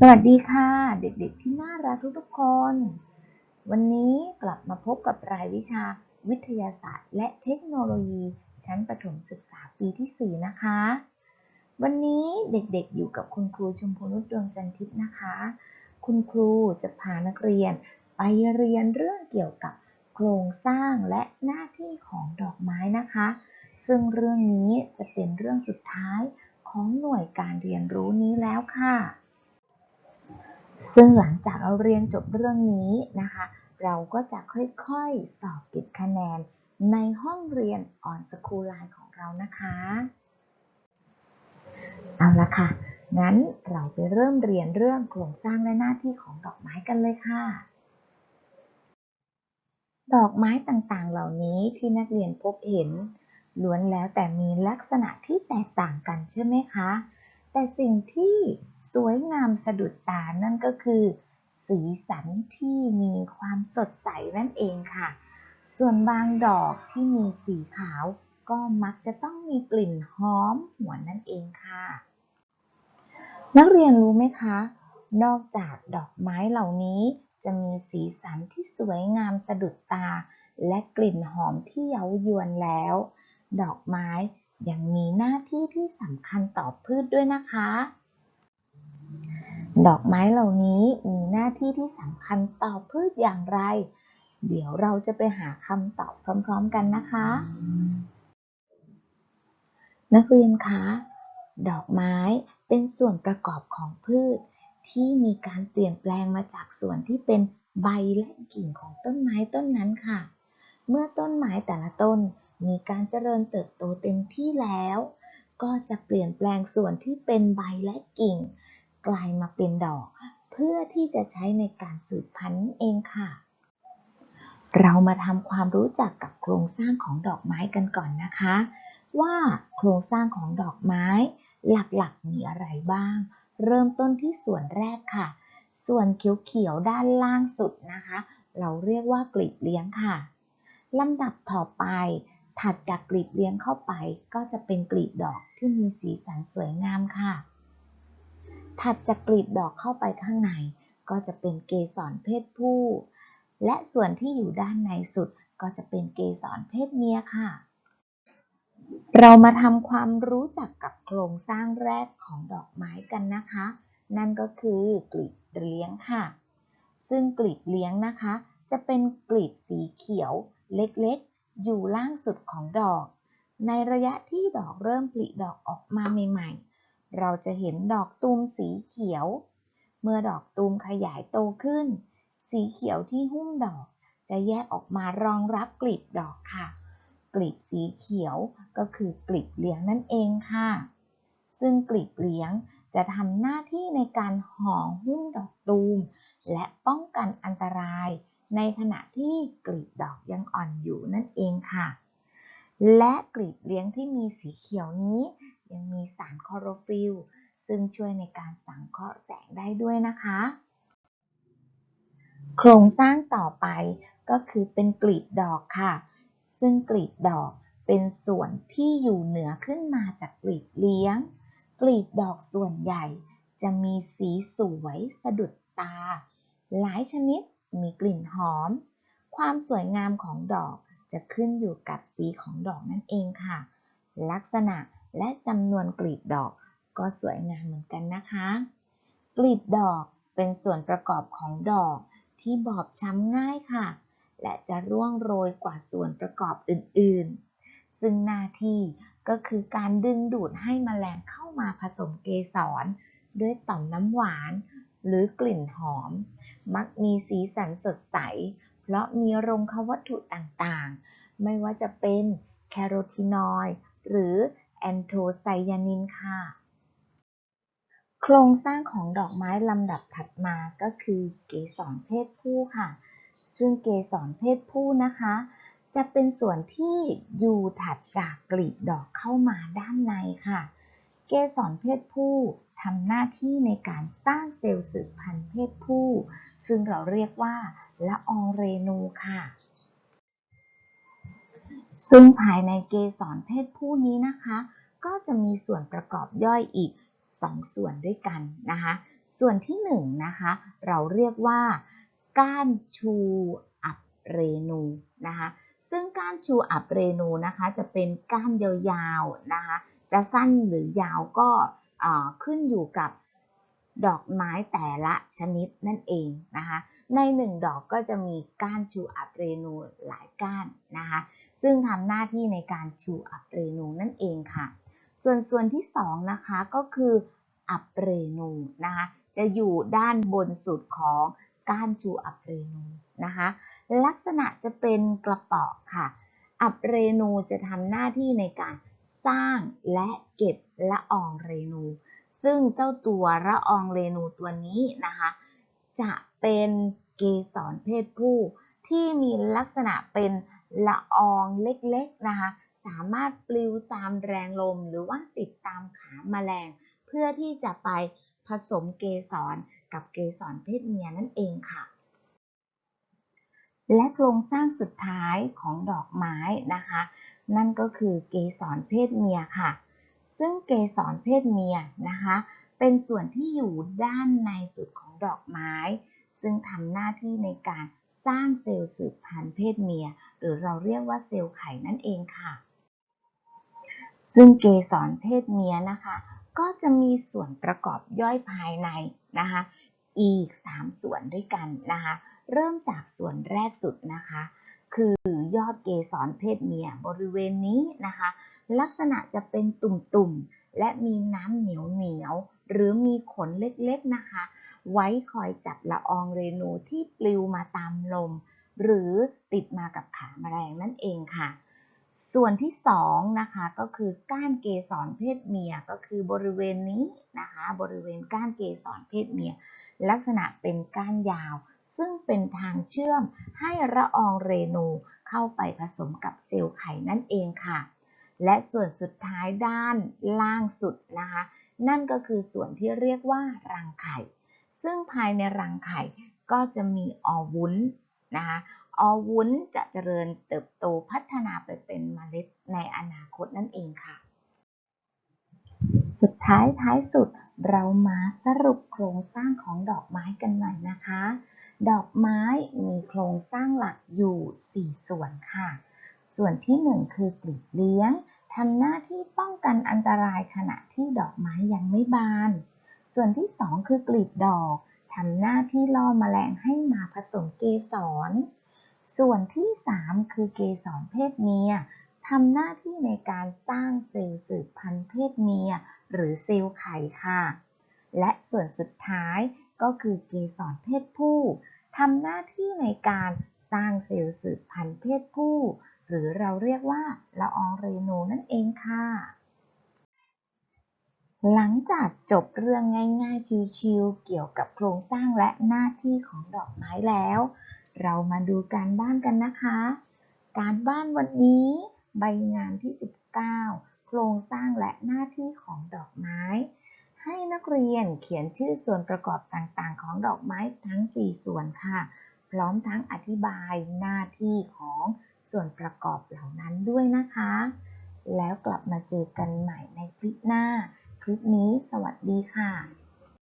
สวัสดีค่ะ เด็กๆที่น่ารักทุกๆคน วันนี้กลับมาพบกับรายวิชาวิทยาศาสตร์ และเทคโนโลยี ชั้นประถมศึกษาปีที่ 4 นะคะ วันนี้เด็กๆอยู่กับคุณครูชมพูนุชดวงจันทิพย์นะคะ คุณครูจะพานักเรียนไปเรียนเรื่องเกี่ยวกับโครงสร้างและหน้าที่ของดอกไม้นะคะ ซึ่งเรื่องนี้จะเป็นเรื่องสุดท้ายของหน่วยการเรียนรู้นี้แล้วค่ะ ซึ่งหลังจากเราเรียนจบเรื่องนี้นะคะ เราก็จะค่อยๆ สอบเก็บคะแนนในห้องเรียน on school line ของเรานะคะ เอาละค่ะ งั้นเราไปเริ่มเรียนเรื่องโครงสร้างและหน้าที่ของดอกไม้กันเลยค่ะ ดอกไม้ต่างๆ เหล่านี้ที่นักเรียนพบเห็น ล้วนแล้วแต่มีลักษณะที่แตกต่างกันใช่ไหมคะ แต่สิ่งที่ สวยงามสะดุดตานั่นก็คือ สีสันที่มีความสดใสนั่นเองค่ะ ส่วนบางดอกที่มีสีขาว ก็มักจะต้องมีกลิ่นหอมหวนนั่นเองค่ะ นักเรียนรู้ไหมคะ นอกจากดอกไม้เหล่านี้จะมีสีสันที่สวยงามสะดุดตา และกลิ่นหอมที่เย้ายวนแล้ว ดอกไม้ยังมีหน้าที่ที่สำคัญต่อพืชด้วยนะคะ ดอกไม้เหล่านี้มีหน้าที่ที่สำคัญต่อพืชอย่างไร เดี๋ยวเราจะไปหาคำตอบพร้อมๆกันนะคะ นักเรียนคะ ดอกไม้เป็นส่วนประกอบของพืช ที่มีการเปลี่ยนแปลงมาจากส่วนที่เป็นใบและกิ่งของต้นไม้ต้นนั้นค่ะ เมื่อต้นไม้แต่ละต้นมีการเจริญเติบโตเต็มที่แล้ว ก็จะเปลี่ยนแปลงส่วนที่เป็นใบและกิ่ง กลายมาเป็นดอก เพื่อที่จะใช้ในการสืบพันธุ์เองค่ะ เรามาทำความรู้จักกับโครงสร้างของดอกไม้กันก่อนนะคะ ว่าโครงสร้างของดอกไม้ หลักๆ มีอะไรบ้าง เริ่มต้นที่ส่วนแรกค่ะ ส่วนเขียวๆด้านล่างสุดนะคะ เราเรียกว่ากลีบเลี้ยงค่ะลำดับต่อไปถัดจากกลีบเลี้ยงเข้าไปก็จะเป็นกลีบดอกที่มีสีสันสวยงามค่ะ ถัดจากกลีบดอกเข้าไปข้างใน ก็จะเป็นเกสรเพศผู้ และส่วนที่อยู่ด้านในสุดก็จะเป็นเกสรเพศเมียค่ะ เรามาทำความรู้จักกับโครงสร้างแรกของดอกไม้กันนะคะ นั่นก็คือกลีบเลี้ยงค่ะ ซึ่งกลีบเลี้ยงนะคะ จะเป็นกลีบสีเขียวเล็กๆ อยู่ล่างสุดของดอก ในระยะที่ดอกเริ่มผลิดอกออกมาใหม่ๆ เราจะเห็นดอกตูมสีเขียว เมื่อดอกตูมขยายโตขึ้น สีเขียวที่หุ้มดอก จะแยกออกมารองรับกลีบดอกค่ะ กลีบสีเขียวก็คือกลีบเลี้ยงนั่นเองค่ะ ซึ่งกลีบเลี้ยงจะทำหน้าที่ในการห่อหุ้มดอกตูม และป้องกันอันตราย ในขณะที่กลีบดอกยังอ่อนอยู่นั่นเองค่ะ และกลีบเลี้ยงที่มีสีเขียวนี้ ยังมีสารคลอโรฟิลล์ซึ่งช่วยในการสังเคราะห์แสงได้ด้วยนะคะ โครงสร้างต่อไปก็คือเป็นกลีบดอกค่ะ ซึ่งกลีบดอกเป็นส่วนที่อยู่เหนือขึ้นมาจากกลีบเลี้ยง กลีบดอกส่วนใหญ่จะมีสีสวยสะดุดตา หลายชนิดมีกลิ่นหอม ความสวยงามของดอกจะขึ้นอยู่กับสีของดอกนั่นเองค่ะ ลักษณะและจำนวนกลีบดอกก็สวยงามเหมือนกันนะคะ กลีบดอกเป็นส่วนประกอบของดอก ที่บอบช้ำง่ายค่ะ และจะร่วงโรยกว่าส่วนประกอบอื่นๆ ซึ่งหน้าที่ก็คือการดึงดูดให้แมลงเข้ามาผสมเกสร ด้วยต่อมน้ำหวาน หรือกลิ่นหอม มักมีสีสันสดใส เพราะมีรงควัตถุต่างๆ ไม่ว่าจะเป็นแคโรทีนอยด์หรือแอนโทไซยานินค่ะ ครงสร้างของดอกไม้ลำดับถัดมาก็คือเกสรเพศผู้ค่ะ ซึ่งเกสรเพศผู้นะคะ จะเป็นส่วนที่อยู่ถัดจากกลีบดอกเข้ามาด้านในค่ะ เกสรเพศผู้ทำหน้าที่ในการสร้างเซลล์สืบพันธุ์เพศผู้ ซึ่งเราเรียกว่าละอองเรนูค่ะ ซึ่งภายในเกสรเพศผู้นี้นะคะ ก็จะมีส่วนประกอบย่อยอีก 2ส่วนด้วยกันนะคะส่วนที่หนึ่งนะคะเราเรียกว่า ก้านชูอับเรนูนะคะซึ่งก้านชูอับเรนูนะคะจะเป็นก้านยาวๆนะคะจะสั้นหรือยาวก็ขึ้นอยู่กับดอกไม้แต่ละชนิดนั่นเองนะคะในหนึ่งดอกก็จะมีก้านชูอับเรนูหลายก้านนะคะซึ่งทำหน้าที่ในการชูอับเรนูนั่นเองค่ะ ส่วนส่วนที่สองนะคะก็คืออับเรนูนะคะจะอยู่ด้านบนสุดของก้านชูอับเรนูนะคะลักษณะจะเป็นกระป๋อค่ะ อับเรนูจะทำหน้าที่ในการสร้างและเก็บละอองเรนู ซึ่งเจ้าตัวละอองเรนูตัวนี้นะคะจะเป็นเกสรเพศผู้ที่มีลักษณะเป็นละอองเล็กๆนะคะ สามารถปลิวตามแรงลมหรือว่าติดตามขาแมลง เพื่อที่จะไปผสมเกสรกับเกสรเพศเมียนั่นเองค่ะ และโครงสร้างสุดท้ายของดอกไม้นะคะ นั่นก็คือเกสรเพศเมียค่ะ ซึ่งเกสรเพศเมียนะคะ เป็นส่วนที่อยู่ด้านในสุดของดอกไม้ ซึ่งทำหน้าที่ในการสร้างเซลล์สืบพันธุ์เพศเมีย หรือเราเรียกว่าเซลล์ไข่นั่นเองค่ะ ซึ่งเกสรเพศเมียนะคะ ก็จะมีส่วนประกอบย่อยภายในนะคะ อีก 3 ส่วนด้วยกันนะคะ เริ่มจากส่วนแรกสุดนะคะ คือยอดเกสรเพศเมียบริเวณนี้นะคะ ลักษณะจะเป็นตุ่มๆ และมีน้ำเหนียวเหนียวๆหรือมีขนเล็กๆนะคะ ไว้คอยจับละอองเรนูที่ปลิวมาตามลม หรือติดมากับขาแมลงนั่นเองค่ะ ส่วนที่สองนะคะก็คือก้านเกสรเพศเมียก็คือบริเวณนี้นะคะบริเวณก้านเกสรเพศเมีย ลักษณะเป็นก้านยาว ซึ่งเป็นทางเชื่อมให้ละอองเรนูเข้าไปผสมกับเซลล์ไข่นั่นเองค่ะ และส่วนสุดท้ายด้านล่างสุดนะคะนั่นก็คือส่วนที่เรียกว่ารังไข่ ซึ่งภายในรังไข่ก็จะมีอวุ้นนะคะ อวุ้นจะเจริญเติบโตพัฒนาไปเป็นเมล็ดในอนาคตนั่นเองค่ะ สุดท้ายท้ายสุดเรามาสรุปโครงสร้างของดอกไม้กันหน่อยนะคะ ดอกไม้มีโครงสร้างหลักอยู่ 4 ส่วนค่ะ ส่วนที่ 1 คือกลีบเลี้ยงทำหน้าที่ป้องกันอันตรายขณะที่ดอกไม้ยังไม่บาน ส่วนที่ 2 คือกลีบดอกทำหน้าที่ล่อแมลงให้มาผสมเกสร ส่วนที่ 3 คือเกสรเพศเมียทำหน้าที่ในการสร้างเซลล์สืบพันธุ์เพศเมีย หรือเซลล์ไข่ค่ะ และส่วนสุดท้ายก็คือเกสรเพศผู้ทำหน้าที่ในการสร้างเซลล์สืบพันธุ์เพศผู้ หรือเราเรียกว่าละอองเรนูนั่นเองค่ะ หลังจากจบเรื่องง่ายๆชิวๆเกี่ยวกับโครงสร้างและหน้าที่ของดอกไม้แล้ว เรามาดูการบ้านกันนะคะ การบ้านวันนี้ ใบงานที่ 19 โครงสร้างและหน้าที่ของดอกไม้ ให้นักเรียนเขียนชื่อส่วนประกอบต่างๆ ของดอกไม้ทั้ง 4 ส่วนค่ะ พร้อมทั้งอธิบายหน้าที่ของส่วนประกอบเหล่านั้นด้วยนะคะ แล้วกลับมาเจอกันใหม่ในคลิปหน้า คลิปนี้สวัสดีค่ะ